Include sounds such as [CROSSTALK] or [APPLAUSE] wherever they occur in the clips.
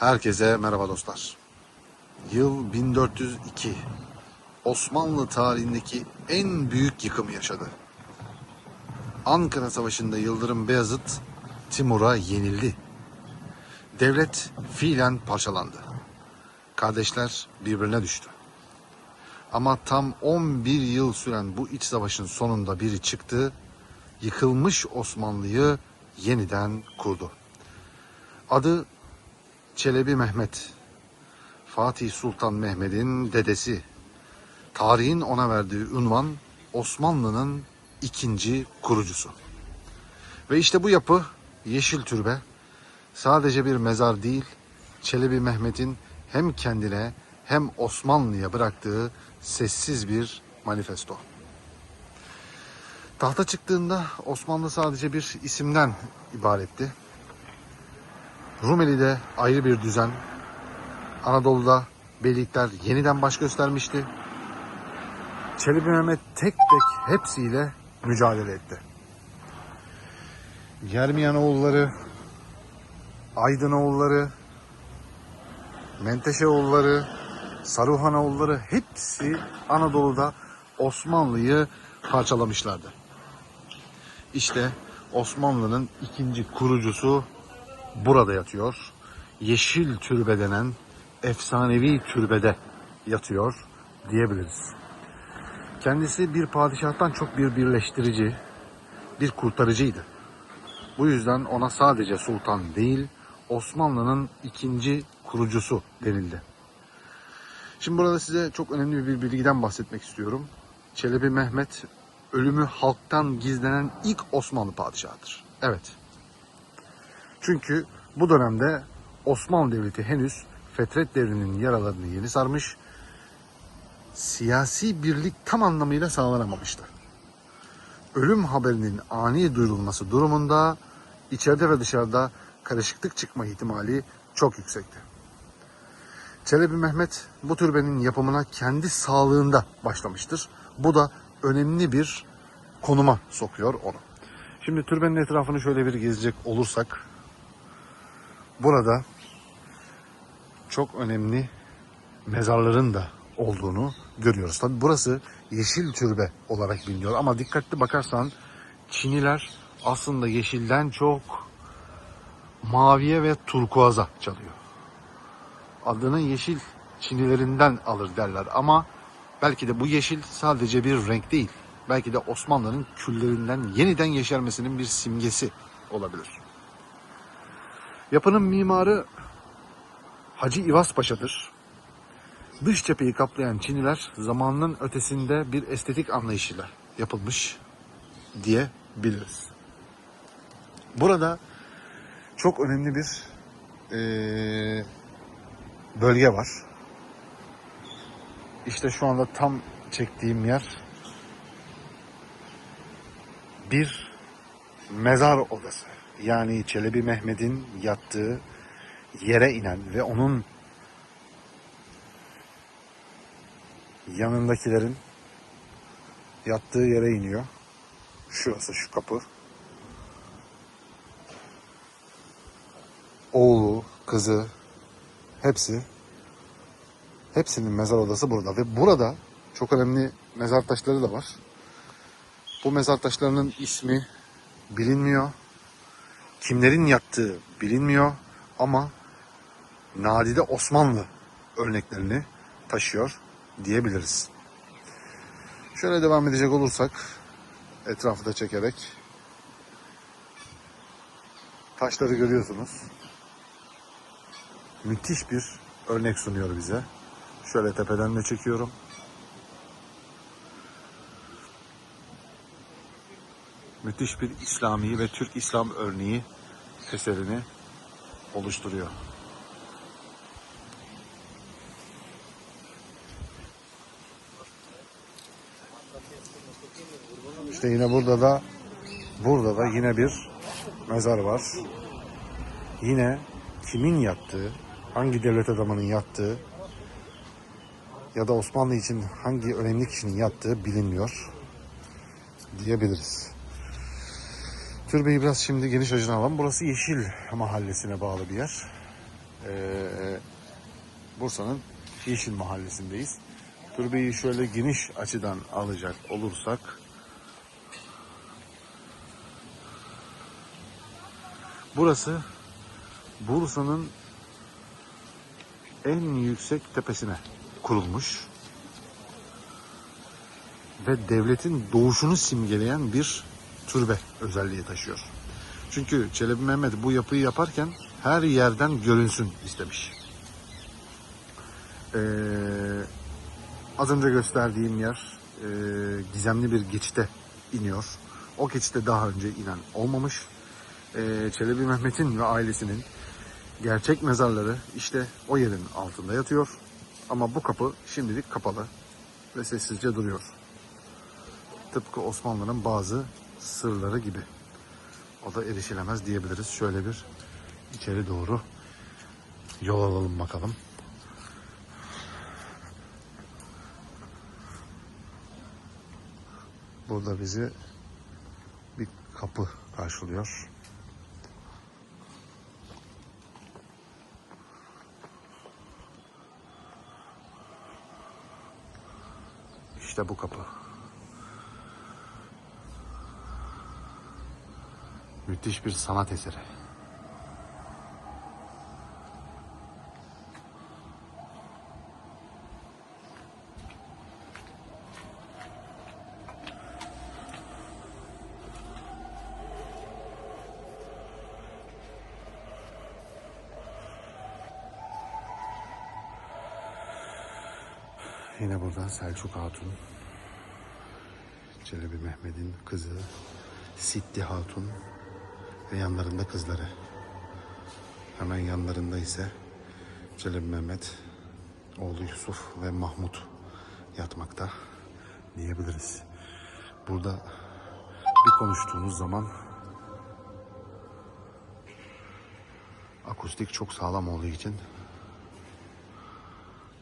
Herkese merhaba dostlar. Yıl 1402. Osmanlı tarihindeki en büyük yıkımı yaşadı. Ankara Savaşı'nda Yıldırım Beyazıt Timur'a yenildi. Devlet fiilen parçalandı. Kardeşler birbirine düştü. Ama tam 11 yıl süren bu iç savaşın sonunda biri çıktı, yıkılmış Osmanlı'yı yeniden kurdu. Adı Çelebi Mehmet. Fatih Sultan Mehmet'in dedesi. Tarihin ona verdiği ünvan Osmanlı'nın ikinci kurucusu. Ve işte bu yapı Yeşil Türbe sadece bir mezar değil, Çelebi Mehmet'in hem kendine hem Osmanlı'ya bıraktığı sessiz bir manifesto. Tahta çıktığında Osmanlı sadece bir isimden ibaretti. Rumeli'de ayrı bir düzen, Anadolu'da beylikler yeniden baş göstermişti. Çelebi Mehmet tek tek hepsiyle mücadele etti. Germiyanoğulları, Aydınoğulları, Menteşeoğulları, Saruhanoğulları hepsi Anadolu'da Osmanlı'yı parçalamışlardı. İşte Osmanlı'nın ikinci kurucusu burada yatıyor. Yeşil türbe denen efsanevi türbede yatıyor diyebiliriz. Kendisi bir padişahtan çok bir birleştirici, bir kurtarıcıydı. Bu yüzden ona sadece sultan değil, Osmanlı'nın ikinci kurucusu denildi. Şimdi burada size çok önemli bir bilgiden bahsetmek istiyorum. Çelebi Mehmet ölümü halktan gizlenen ilk Osmanlı padişahıdır. Evet. Çünkü bu dönemde Osmanlı Devleti henüz Fetret devrinin yaralarını yeni sarmış, siyasi birlik tam anlamıyla sağlanamamıştı. Ölüm haberinin ani duyurulması durumunda içeride ve dışarıda karışıklık çıkma ihtimali çok yüksekti. Çelebi Mehmet bu türbenin yapımına kendi sağlığında başlamıştır. Bu da önemli bir konuma sokuyor onu. Şimdi türbenin etrafını şöyle bir gezecek olursak burada çok önemli mezarların da olduğunu görüyoruz. Tabi burası yeşil türbe olarak biliniyor ama dikkatli bakarsan Çiniler aslında yeşilden çok maviye ve turkuaza çalıyor. Adını yeşil Çinilerinden alır derler ama belki de bu yeşil sadece bir renk değil. Belki de Osmanlı'nın küllerinden yeniden yeşermesinin bir simgesi olabilir. Yapının mimarı Hacı İvas Paşa'dır. Dış cepheyi kaplayan Çiniler zamanının ötesinde bir estetik anlayışıyla yapılmış diyebiliriz. Burada çok önemli bir eee, bölge var. İşte şu anda tam çektiğim yer bir mezar odası. Yani Çelebi Mehmet'in yattığı yere inen ve onun yanındakilerin yattığı yere iniyor. Şurası şu kapı. Oğlu, kızı hepsi hepsinin mezar odası burada ve burada çok önemli mezar taşları da var. Bu mezar taşlarının ismi bilinmiyor. Kimlerin yattığı bilinmiyor ama nadide Osmanlı örneklerini taşıyor diyebiliriz. Şöyle devam edecek olursak etrafı da çekerek taşları görüyorsunuz. Müthiş bir örnek sunuyor bize. Şöyle tepeden de çekiyorum. Müthiş bir İslami ve Türk İslam örneği eserini oluşturuyor. İşte yine burada da burada da yine bir mezar var. Yine kimin yattığı, hangi devlet adamının yattığı ya da Osmanlı için hangi önemli kişinin yattığı bilinmiyor diyebiliriz. Türbeyi biraz şimdi geniş açıdan alalım. Burası Yeşil Mahallesi'ne bağlı bir yer. Ee, Bursa'nın Yeşil Mahallesi'ndeyiz. Türbeyi şöyle geniş açıdan alacak olursak Burası Bursa'nın en yüksek tepesine kurulmuş ve devletin doğuşunu simgeleyen bir türbe özelliği taşıyor. Çünkü Çelebi Mehmet bu yapıyı yaparken her yerden görünsün istemiş. Ee, az önce gösterdiğim yer e, gizemli bir geçite iniyor. O geçite daha önce inen olmamış. Ee, Çelebi Mehmet'in ve ailesinin gerçek mezarları işte o yerin altında yatıyor. Ama bu kapı şimdilik kapalı ve sessizce duruyor. Tıpkı Osmanlı'nın bazı sırları gibi. O da erişilemez diyebiliriz. Şöyle bir içeri doğru yol alalım bakalım. Burada bizi bir kapı karşılıyor. İşte bu kapı. Müthiş bir sanat eseri. Yine buradan Selçuk Hatun. Çelebi Mehmet'in kızı Sitti Hatun ve yanlarında kızları. Hemen yanlarında ise Çelebi Mehmet, oğlu Yusuf ve Mahmut yatmakta diyebiliriz. Burada bir konuştuğunuz zaman akustik çok sağlam olduğu için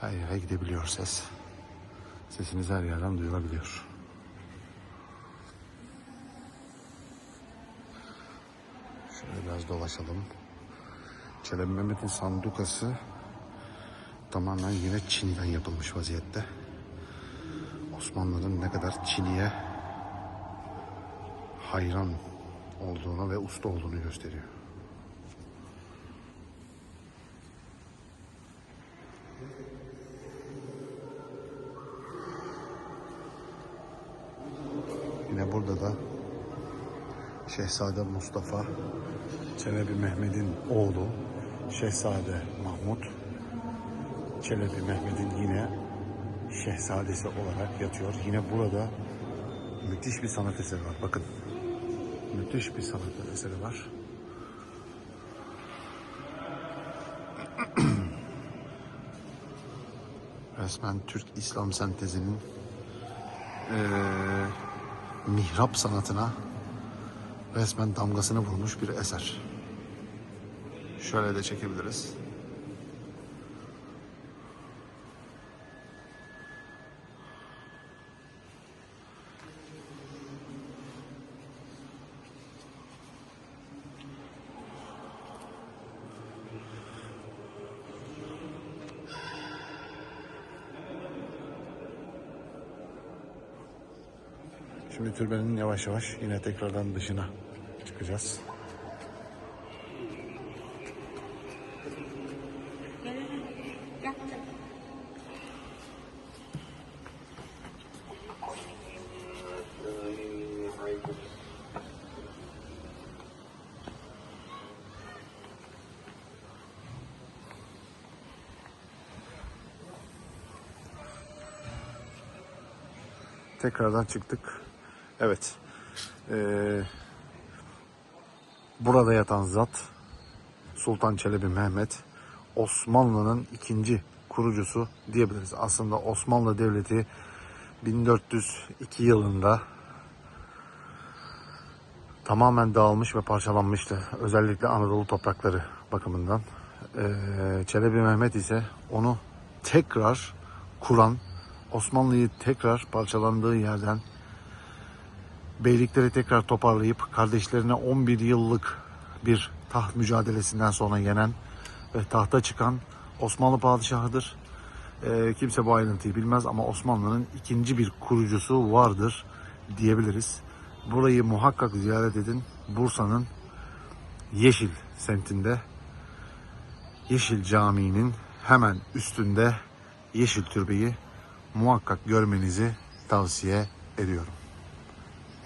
her yere gidebiliyor ses. Sesiniz her yerden duyulabiliyor. Şöyle biraz dolaşalım. Çelebi Mehmet'in sandukası tamamen yine Çin'den yapılmış vaziyette. Osmanlı'nın ne kadar Çin'iye hayran olduğunu ve usta olduğunu gösteriyor. Yine burada da Şehzade Mustafa, Çelebi Mehmet'in oğlu Şehzade Mahmut, Çelebi Mehmet'in yine şehzadesi olarak yatıyor. Yine burada müthiş bir sanat eseri var. Bakın. Müthiş bir sanat eseri var. [CLEARS THROAT] Resmen Türk İslam sentezinin eee, mihrap sanatına resmen damgasını vurmuş bir eser. Şöyle de çekebiliriz. Şimdi türbenin yavaş yavaş yine tekrardan dışına çıkacağız. Tekrardan çıktık. Evet. Ee, burada yatan zat Sultan Çelebi Mehmet Osmanlı'nın ikinci kurucusu diyebiliriz. Aslında Osmanlı Devleti 1402 yılında tamamen dağılmış ve parçalanmıştı. Özellikle Anadolu toprakları bakımından. Ee, Çelebi Mehmet ise onu tekrar kuran, Osmanlı'yı tekrar parçalandığı yerden beylikleri tekrar toparlayıp kardeşlerine 11 yıllık bir taht mücadelesinden sonra yenen ve tahta çıkan Osmanlı padişahıdır. Ee, kimse bu ayrıntıyı bilmez ama Osmanlı'nın ikinci bir kurucusu vardır diyebiliriz. Burayı muhakkak ziyaret edin. Bursa'nın Yeşil semtinde Yeşil Camii'nin hemen üstünde Yeşil Türbeyi muhakkak görmenizi tavsiye ediyorum.